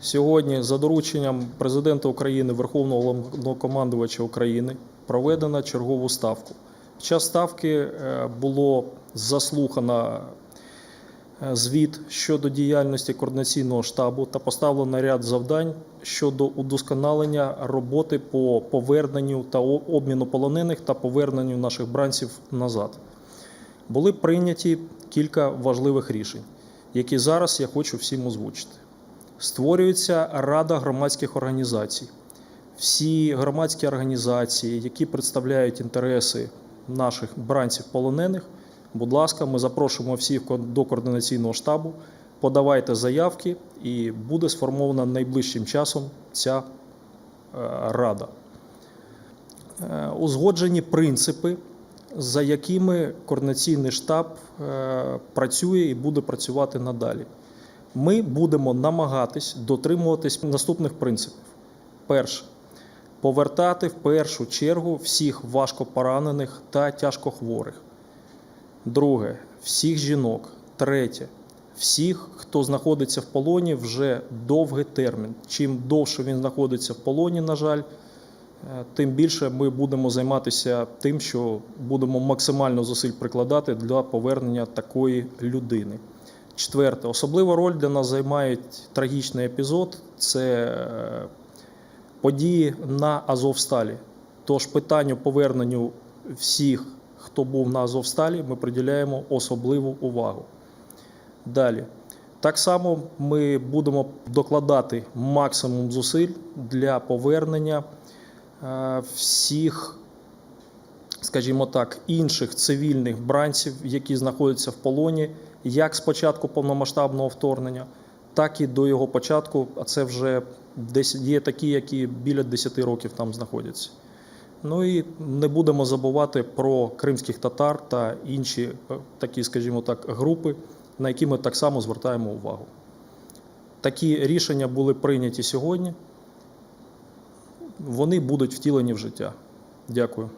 Сьогодні, за дорученням президента України, Верховного Головнокомандувача України, проведено чергову ставку. Під час ставки е, було заслухано е, звіт щодо діяльності координаційного штабу та поставлено ряд завдань щодо удосконалення роботи по поверненню та обміну полонених та поверненню наших бранців назад. Були прийняті кілька важливих рішень, які зараз я хочу всім озвучити. Створюється Рада громадських організацій. Всі громадські організації, які представляють інтереси наших бранців полонених, будь ласка, ми запрошуємо всіх до координаційного штабу. Подавайте заявки, і буде сформована найближчим часом ця е, рада. Е, Узгоджені принципи, за якими координаційний штаб е, працює і буде працювати надалі. Ми будемо намагатись дотримуватись наступних принципів. Перше повертати в першу чергу всіх важкопоранених та тяжкохворих. Друге всіх жінок. Третє всіх, хто знаходиться в полоні вже довгий термін. Чим довше він знаходиться в полоні, на жаль, е, тим більше ми будемо займатися тим, що будемо максимально зусиль прикладати для повернення такої людини. Четверте, особливу роль для нас займає трагічний епізод це е, події на Азовсталі. Тож питанню поверненню всіх, хто був на Азовсталі, ми приділяємо особливу увагу. Далі. Так само ми будемо докладати максимум зусиль для повернення е, всіх, скажімо так, інших цивільних бранців, які знаходяться в полоні, як з початку повномасштабного вторгнення, так і до його початку. А це вже 10, є такі, які біля 10 років там знаходяться. Ну і не будемо забувати про кримських татар та інші е, такі, скажімо так, групи, на які ми так само звертаємо увагу. Такі рішення були прийняті сьогодні. Вони будуть втілені в життя. Дякую.